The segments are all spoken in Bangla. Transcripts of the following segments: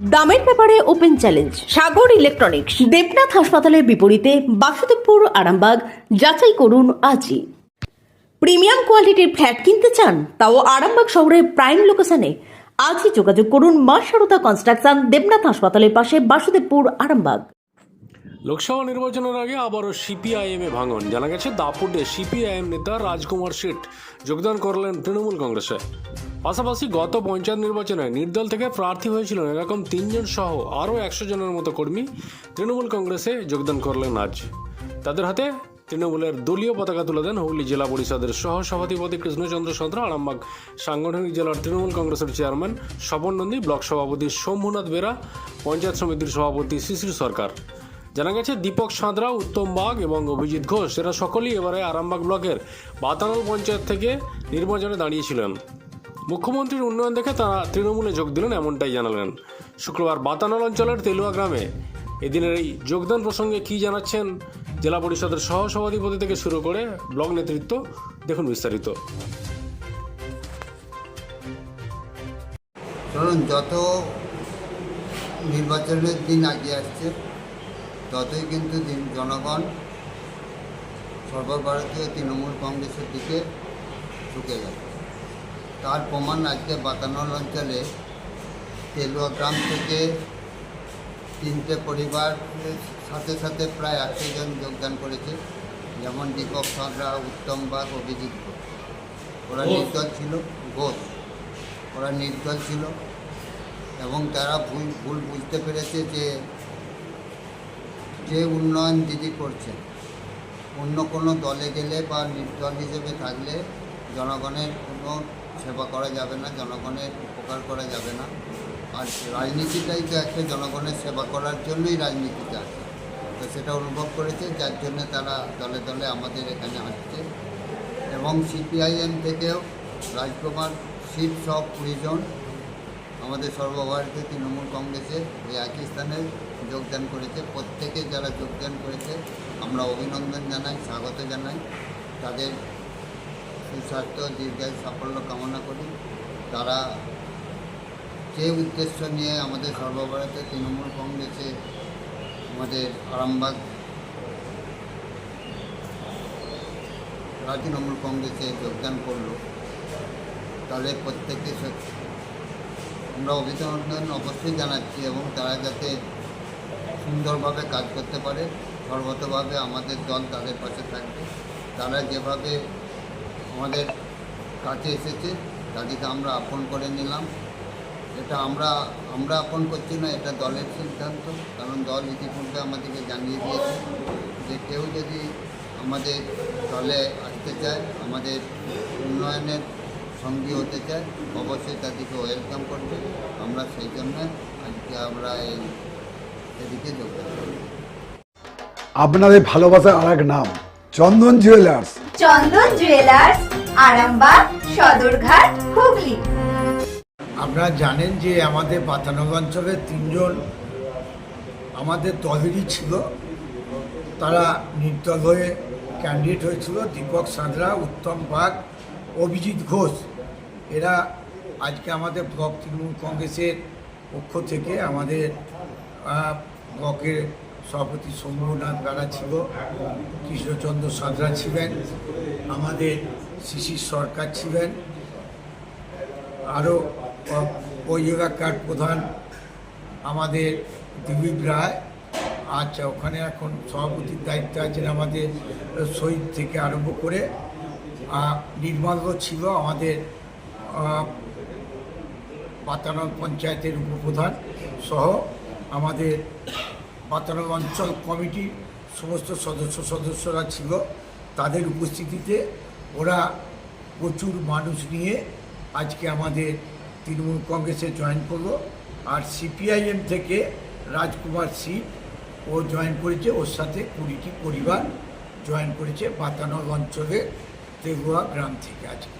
দামের ব্যাপারে open challenge Sagar electronics Debnath হাসপাতালের বিপরীতে বাসুদেবপুর, আরামবাগ, যাচাই করুন আজই। প্রিমিয়াম কোয়ালিটির ফ্ল্যাট কিনতে চান, তাও আরামবাগ শহরের প্রাইম লোকেশনে আজই যোগাযোগ করুন মা সারদা কনস্ট্রাকশন দেবনাথ হাসপাতালের পাশে বাসুদেবপুর, আরামবাগ। লোকসভা নির্বাচনের আগে আবারও সিপিআইএম ভাঙন। জানা গেছে, দাপুটে সিপিআইএম নেতা রাজকুমার শেঠ যোগদান করলেন তৃণমূল কংগ্রেসে। পাশাপাশি গত পঞ্চায়েত নির্বাচনে নির্দল থেকে প্রার্থী হয়েছিলেন এরকম তিনজন সহ আরও একশো জনের মতো কর্মী তৃণমূল কংগ্রেসে যোগদান করলেন আজ। তাদের হাতে তৃণমূলের দলীয় পতাকা তুলে দেন হুগলি জেলা পরিষদের সহ সভাধিপতি কৃষ্ণচন্দ্র সাঁতরা আরামবাগ সাংগঠনিক জেলার তৃণমূল কংগ্রেসের চেয়ারম্যান স্বপন নন্দী, ব্লক সভাপতি শম্ভুনাথ বেরা, পঞ্চায়েত সমিতির সভাপতি শিশির সরকার। জানা গেছে, দীপক সাঁতরা, উত্তম বাগ এবং অভিজিৎ ঘোষ, এরা সকলেই এবারে আরামবাগ ব্লকের বাতানল পঞ্চায়েত থেকে নির্বাচনে দাঁড়িয়েছিলেন। মুখ্যমন্ত্রীর উন্নয়ন দেখে তারা তৃণমূলে যোগ দিলেন এমনটাই জানালেন। শুক্রবার বাতানল অঞ্চলের তেলুয়া গ্রামে এদিনের এই যোগদান প্রসঙ্গে কী জানাচ্ছেন জেলা পরিষদের সহ সভাধিপতি থেকে শুরু করে ব্লক নেতৃত্ব, দেখুন বিস্তারিত। ধরুন, যত নির্বাচনের দিন আগে আসছে, ততই কিন্তু জনগণ সর্বভারতীয় তৃণমূল কংগ্রেসের দিকে ঝুঁকে যাচ্ছে। তার প্রমাণ আজকে বাতানল অঞ্চলে তেলুয়া গ্রাম থেকে তিনটে পরিবারের সাথে সাথে প্রায় একশো জন যোগদান করেছে যেমন দীপক সাঁতরা উত্তম বাগ অভিজিৎ ঘোষ ওরা নির্দল ছিল ঘোষ ওরা নির্দল ছিল এবং তারা ভুল ভুল বুঝতে পেরেছে যে যে উন্নয়ন দিদি করছেন অন্য কোনো দলে গেলে বা নির্দল হিসেবে থাকলে জনগণের কোনো সেবা করা যাবে না, জনগণের উপকার করা যাবে না। আর রাজনীতিটাই তো একটা জনগণের সেবা করার জন্যই রাজনীতিতে আছে। তো সেটা অনুভব করেছে, যার জন্য তারা দলে দলে আমাদের এখানে আসছে। এবং সিপিআইএম থেকেও রাজকুমার শিব সব কুড়িজন আমাদের সর্বভারতীয় তৃণমূল কংগ্রেসে এই একই স্থানে যোগদান করেছে। প্রত্যেকে যারা যোগদান করেছে, আমরা অভিনন্দন জানাই, স্বাগত জানাই। তাদের সুস্বাস্থ্য দীর্ঘায়ু সাফল্য কামনা করি। তারা যে উদ্দেশ্য নিয়ে আমাদের সর্বভারতীয় তৃণমূল কংগ্রেসে আমাদের আরামবাগ তৃণমূল কংগ্রেসে যোগদান করল, তাদের প্রত্যেককে আমরা অভিনন্দন, অবশ্যই জানাচ্ছি এবং তারা যাতে সুন্দরভাবে কাজ করতে পারে। সর্বতভাবে আমাদের দল তাদের পাশে থাকবে। তারা যেভাবে আমাদের কাছে এসেছে, তাদেরকে আমরা আপন করে নিলাম। এটা আমরা আমরা আপন করছি না, এটা দলের সিদ্ধান্ত, কারণ দল ইতিপূর্বে আমাদেরকে জানিয়ে দিয়েছে যে কেউ যদি আমাদের দলে আসতে চায়, আমাদের উন্নয়নের সঙ্গী হতে চায়, অবশ্যই তাদেরকে ওয়েলকাম করবে। আমরা সেই জন্য আজকে আমরা এই এদিকে যোগদান আপনাদের ভালোবাসার আর এক নাম, চন্দন জুয়েলার্স চন্দন জুয়েলার্স, আরামবাগ, সদরঘাট, হুগলি। আপনারা জানেন যে আমাদের পাতানগর অঞ্চলের তিনজন আমাদের দলেরই ছিল। তারা নির্দল হয়ে ক্যান্ডিডেট হয়েছিল, দীপক সাঁতরা, উত্তম বাগ অভিজিৎ ঘোষ। এরা আজকে আমাদের ব্লক তৃণমূল কংগ্রেসের পক্ষ থেকে আমাদের ব্লকের সভাপতি শম্ভুনাথ বেড়া ছিল, কৃষ্ণচন্দ্র সাঁতরা ছিলেন, আমাদের শিশির সরকার ছিলেন আরও ওই এলাকার প্রধান আমাদের দিলীপ রায়। আচ্ছা ওখানে এখন সভাপতির দায়িত্ব আছেন আমাদের শহীদ থেকে আরম্ভ করে নির্মাল্য ছিল আমাদের পাতানল পঞ্চায়েতের উপপ্রধান সহ আমাদের পাতানল অঞ্চল কমিটির সমস্ত সদস্য সদস্যরা ছিল, তাদের উপস্থিতিতে ওরা প্রচুর মানুষ নিয়ে আজকে আমাদের তৃণমূল কংগ্রেসে জয়েন করল। আর সিপিআইএম থেকে রাজকুমার সিং ও জয়েন করেছে, ওর সাথে কুড়িটি পরিবার জয়েন করেছে বাতানল অঞ্চলের তেগুয়া গ্রাম থেকে আজকে।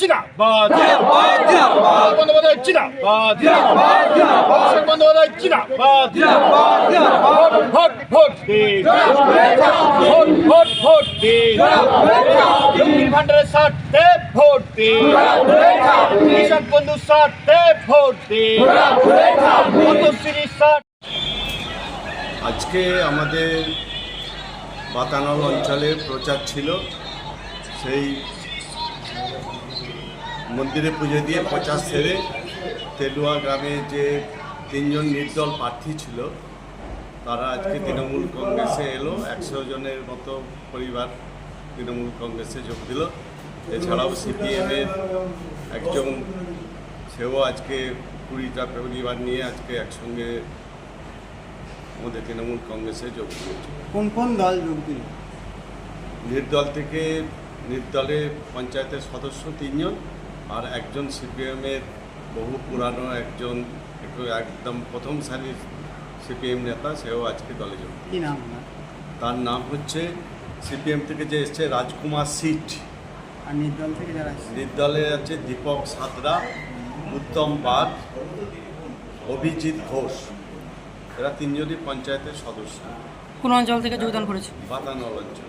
বন্দে মাতরম তৃণমূল করে জিন্দাবাদ মমতা বন্দ্যোপাধ্যায় জিন্দাবাদ অভিষেক বন্দ্যোপাধ্যায় জিন্দাবাদ ভোট ভোট দিন ভোট ভোট ভোট দিন লক্ষ্মীর ভান্ডারের স্বার্থে ভোট দিন কৃষক বন্ধুর স্বার্থে ভোট স্বার্থে আজকে আমাদের বাতানল অঞ্চলে প্রচার ছিল। সেই মন্দিরে পুজো দিয়ে প্রচার সেরে তেলুয়া গ্রামে যে তিনজন নির্দল প্রার্থী ছিল তারা আজকে তৃণমূল কংগ্রেসে এলো। একশো জনের মতো পরিবার তৃণমূল কংগ্রেসে যোগ দিল। এছাড়াও সিপিএমের একজন সেও আজকে কুড়িটা পরিবার নিয়ে আজকে একসঙ্গে আমাদের তৃণমূল কংগ্রেসে যোগ দিয়েছে। কোন কোন দল যোগ দিল? নির্দল থেকে নির্দলে পঞ্চায়েতের সদস্য তিনজন আর একজন সিপিএমের বহু পুরানো একজন একটু একদম প্রথম সারির সিপিএম নেতা সেও আজকে দলে যোগ কি নাম তার নাম হচ্ছে সিপিএম থেকে যে এসছে রাজকুমার সিট। আর নির্দল থেকে যারা নির্দলে আছে দীপক সাতরা উত্তম পাঠ অভিজিৎ ঘোষ। এরা তিনজনই পঞ্চায়েতের সদস্য। কোন অঞ্চল থেকে যোগদান করেছে? বাতানল অঞ্চল।